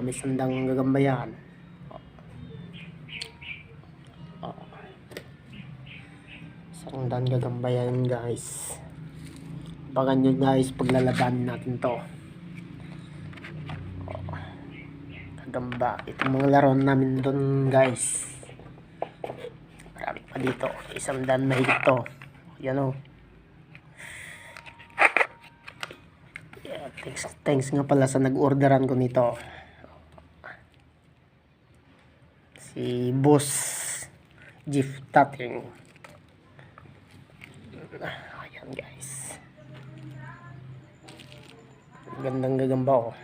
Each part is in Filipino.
may sandang gagambayan. Oh. Sandang gagambayan guys. Abangan nyo guys paglalaban natin to. Oh. Gagamba. Itong mga laro namin doon guys. Marami pa dito. Isang dan mahigit to. Yan o. Yeah, thanks, thanks nga pala sa nag-orderan ko nito. Si Boss Jeff Tating. Ayan guys. Gandang gagamba oh.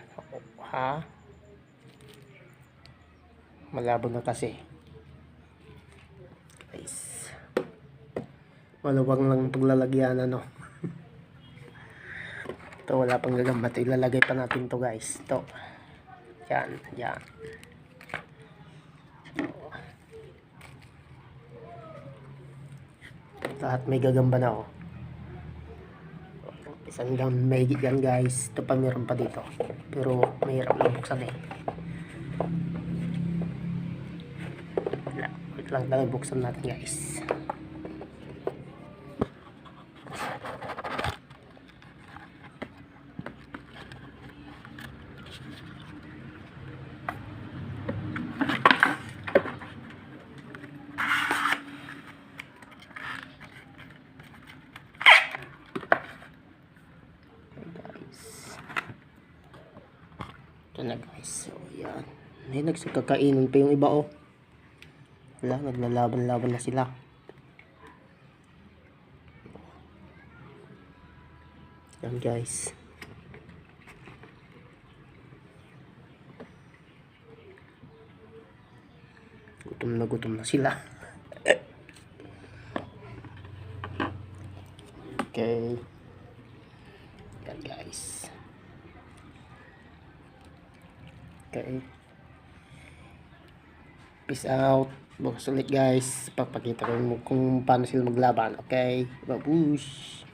Ha? Malabo na kasi. Guys. Maluwang lang paglalagyan ano. Ito wala pang gagamba. Ito ilalagay pa natin to guys. Ito. Yan. Yan. Lahat may gagamba na oh. Isang gang may yan guys. Ito pa meron pa dito. Pero mahirap na buksan eh. Wait lang tayo buksan natin guys. Ito na guys. So, yan. May nagsakakainin pa yung iba oh. Wala, naglalaban-laban na sila. Yan guys. Gutom na gutom na sila. okay. Yan guys. Okay. Peace out. Bukas ulit guys. Papakita ko kung paano sila maglaban. Okay. Babush.